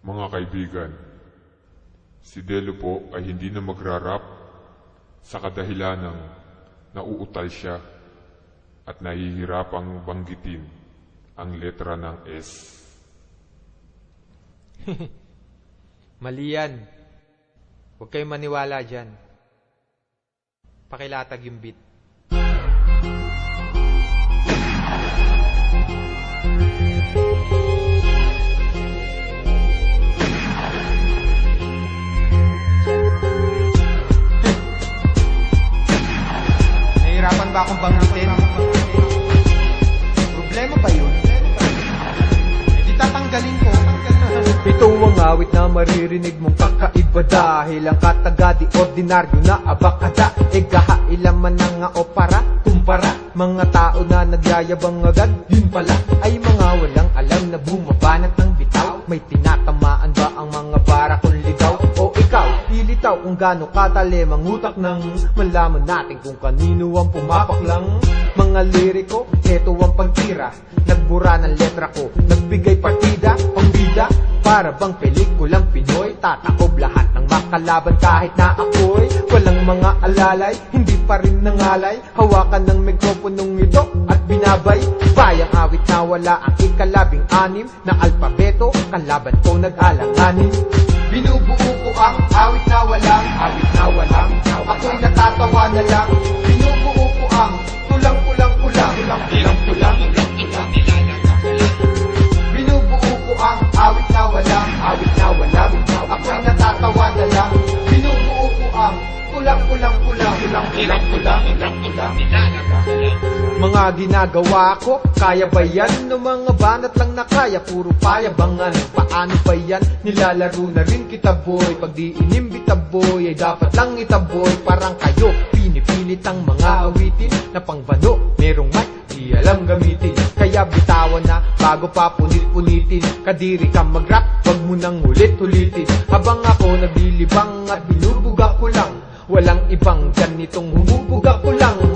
Mga kaibigan, si Delo po ay hindi na magrarap sa kadahilan ng nauutal siya at nahihirapang banggitin ang letra ng S. Mali yan. Huwag kayong maniwala dyan. Pakilatag yung beat. Nahihirapan ba akong banggitin? Problema ba yun? Eh di tatanggalin ko. Ito ang awit na maririnig mong kakaiba Dahil ang kataga di ordinaryo na abakada E kahailan man na o para kumpara Mga tao na nagyayabang agad Yun pala ay mga walang alam na bumabanat ng bitaw May tinatamaan kung gaano katali Mangutak ng malaman natin kung kanino ang pumapak lang. Mga liriko, eto ang pagtira. Nagbura ng letra ko, nagbigay partida, pambida. Para bang pelikulang Pinoy Tataob lahat ng makalaban kahit na ako'y Walang mga alalay, hindi pa rin nangalay Hawakan ng mikroponong ito at binabay Bayang awit na wala ang ikalabing anim Na alpabeto, kalaban ko nag-alanganin. Binubuo ko ang awit na walang Awit na walang Mga ginagawa ko, kaya ba yan? No mga banat lang na kaya, puro payabangan Paano ba yan? Nilalaro na rin kita boy. Pag di inimbita boy, ay dapat lang itaboy Parang kayo, pinipilit ang mga awitin Na pangbano, merong mic, di alam gamitin. Kaya bitawan na, bago pa punit-punitin. Kadiri ka mag-rap, wag mo nang ulit-ulitin Habang ako naglilibang at binubuga ko lang Walang ibang ganitong humubuga ko lang. May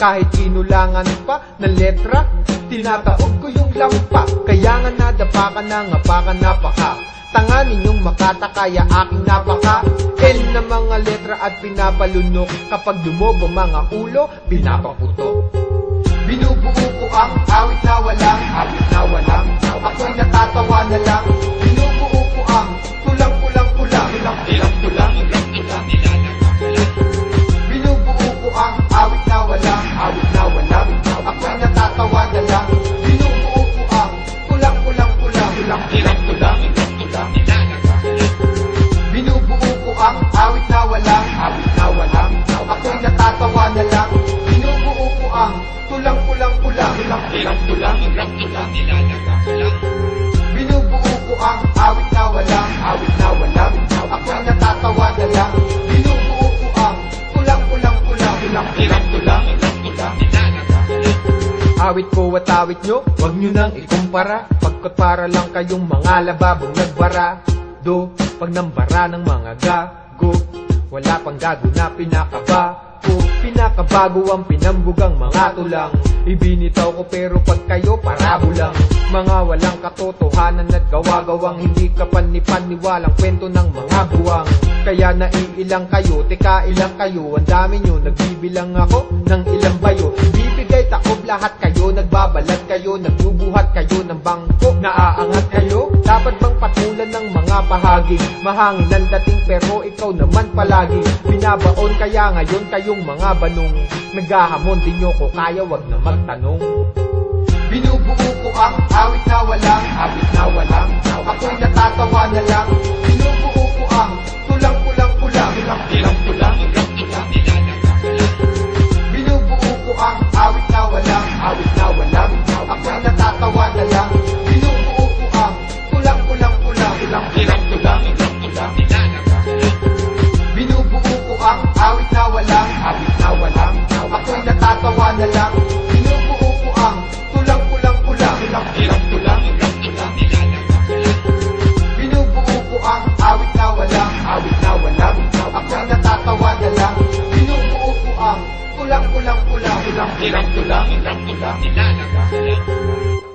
kahit kinulangan pa ng letra Tinataog ko yung lampa. Kaya nga nadapa ka na nga baka napaka Tanga ninyong makata kaya aking napaka. L na mga letra at pinapalunok. Kapag lumobo mga ulo, pinapaputok. Binubuo ko ang Binubuo ko ang awit na walang Awit na walang Ako'y natatawa na lang. Binubuo ko ang tulang kulang kulang Tulang kulang kulang Binubuo ko ang awit na walang Awit Awit ko at awit nyo, wag nyo nang ikumpara. Pagkat para lang kayong mga lababong nagbara. Do, pag nambara ng mga gago Wala pang gago na pinakaba ko Pinakabago ang pinambugang mga tulang. Ibinitaw ko pero pag kayo parabo lang. Mga walang katotohanan at gawa-gawang Hindi ka panipaniwalang kwento ng mga buwang kaya naiilang kayo, teka ilang kayo? Ang dami nyo, nagbibilang ako ng ilang bayo. Bibigay taob lahat kayo, nagbabalat kayo Nagbubuhat kayo ng bangko, naaangat kayo? Dapat bang patulan ng mga pahaging Mahangin ang dating pero ikaw naman palagi. Binabaon kaya ngayon kayong mga banong? Naghahamon din nyo ko kaya wag na magtanong. Binubuo ko ang awit na walang Awit na walang. Ako'y natatawa na lang. Sila, sila.